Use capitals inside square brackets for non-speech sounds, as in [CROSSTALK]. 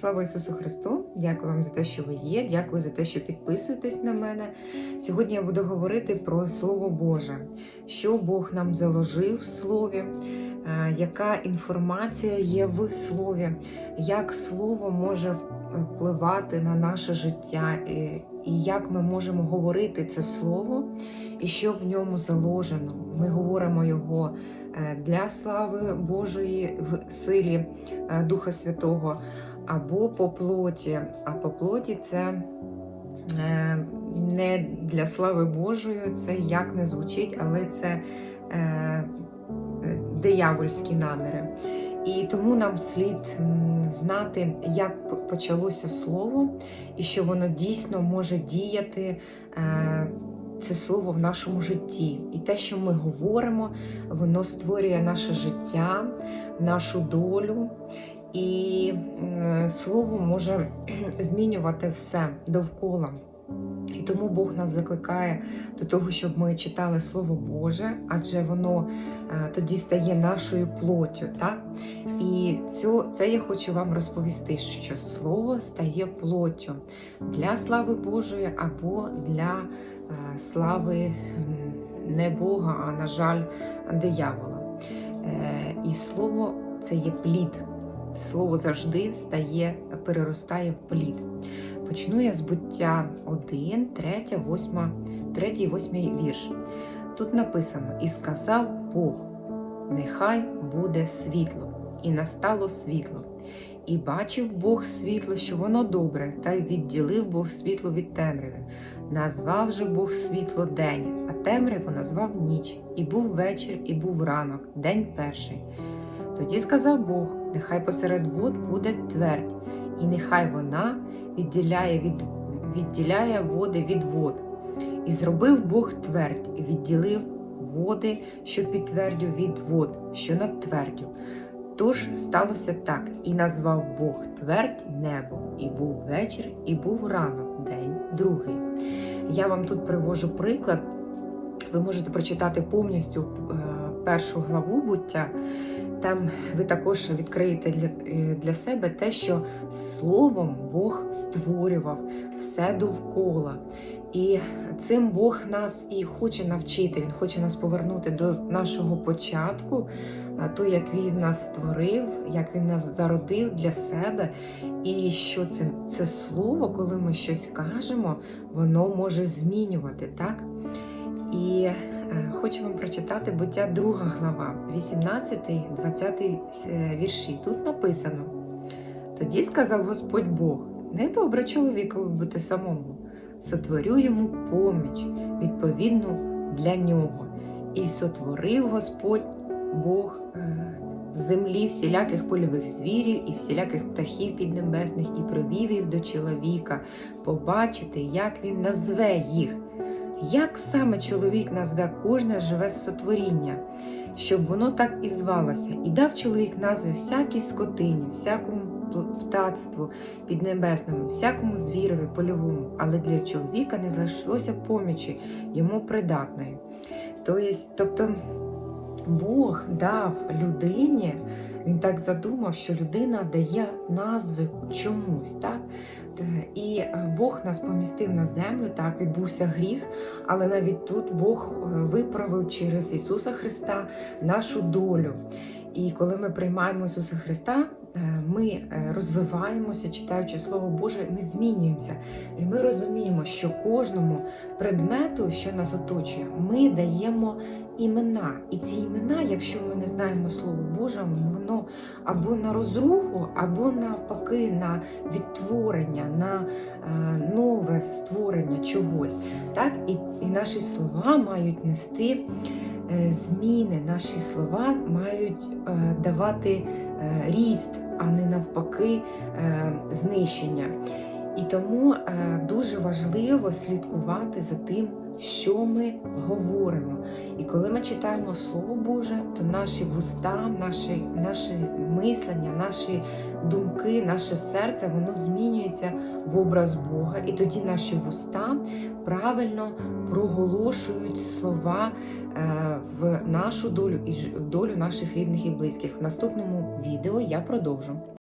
Слава Ісусу Христу! Дякую вам за те, що ви є. Дякую за те, що підписуєтесь на мене. Сьогодні я буду говорити про Слово Боже, що Бог нам заложив в Слові, е, яка інформація є в Слові, як Слово може впливати на наше життя, і як ми можемо говорити це Слово, і що в ньому заложено. Ми говоримо його е, для слави Божої в силі е, Духа Святого або по плоті. А по плоті це е, не для слави Божої, це як не звучить, але це е, диявольські наміри. І тому нам слід знати, як почалося слово, і що воно дійсно може діяти. Е, це слово в нашому житті. І те, що ми говоримо, воно створює наше життя, нашу долю. І слово може [CLEARS THROAT] змінювати все довкола. І тому Бог нас закликає до того, щоб ми читали Слово Боже, адже воно е, тоді стає нашою плоттю. Так? І цю, це я хочу вам розповісти, що Слово стає плоттю для слави Божої або для е, слави не Бога, а, на жаль, диявола. Е, і слово це є плід. Слово завжди стає, переростає в плід. Почну я з буття 1, 3, 8, 3, 8 вірш. Тут написано: І сказав Бог: Нехай буде світло, і настало світло. І бачив Бог світло, що воно добре, та й відділив Бог світло від темряви. Назвав же Бог світло день, а темряву назвав ніч, і був вечір, і був ранок, день перший. Тоді сказав Бог: нехай посеред вод буде твердь, і нехай вона відділяє від, відділяє води від вод. І зробив Бог твердь, і відділив води, що під твердю від вод, що над твердю. Тож сталося так, і назвав Бог твердь небо, і був вечір, і був ранок, день другий. Я вам тут привожу приклад. Ви можете прочитати повністю е, першу главу буття. Там ви також відкриєте для е, для себе те, що словом Бог створював все довкола. І цим Бог нас і хоче навчити. Він хоче нас повернути до нашого початку, то, як Він нас створив, як Він нас зародив для себе. І що це, це слово, коли ми щось кажемо, воно може змінювати, так? І е, хочу вам прочитати буття 2 глава, 18-20 е, вірші. Тут написано: тоді сказав Господь Бог: недобре чоловікові бути самому, сотворю йому поміч, відповідну для нього. І сотворив Господь Бог е, землі всіляких польових звірів і всіляких птахів піднебесних, і привів їх до чоловіка, побачити, як він назве їх. Як саме чоловік назве кожне живе сотворіння, щоб воно так і звалося, і дав чоловік назви всякій скотині, всякому птацтву піднебесному, всякому звірові, польовому, але для чоловіка не знайшлося помічі йому придатної. Тобто Бог дав людині, він так задумав, що людина дає назви чомусь. так? І е, Бог нас помістив на землю, так, відбувся гріх, але навіть тут Бог е, виправив через Ісуса Христа нашу долю. І коли ми приймаємо Ісуса Христа, е, ми е, розвиваємося, читаючи Слово Боже, ми змінюємося. І ми розуміємо, що кожному предмету, що нас оточує, ми даємо імена. І ці імена, якщо ми не знаємо Слово Боже, воно або на розруху, або навпаки на відтворення, на е, нове створення чогось. Так? І, І наші слова мають нести. Е, зміни, наші слова мають е, давати е, ріст, а не навпаки знищення. І тому дуже важливо слідкувати за тим, що ми говоримо. І коли ми читаємо Слово Боже, то наші вуста, наші, наші мислення, наші думки, наше серце, воно змінюється в образ Бога. І тоді наші вуста правильно проголошують слова е, в нашу долю і в долю наших рідних і близьких. В наступному відео я продовжу.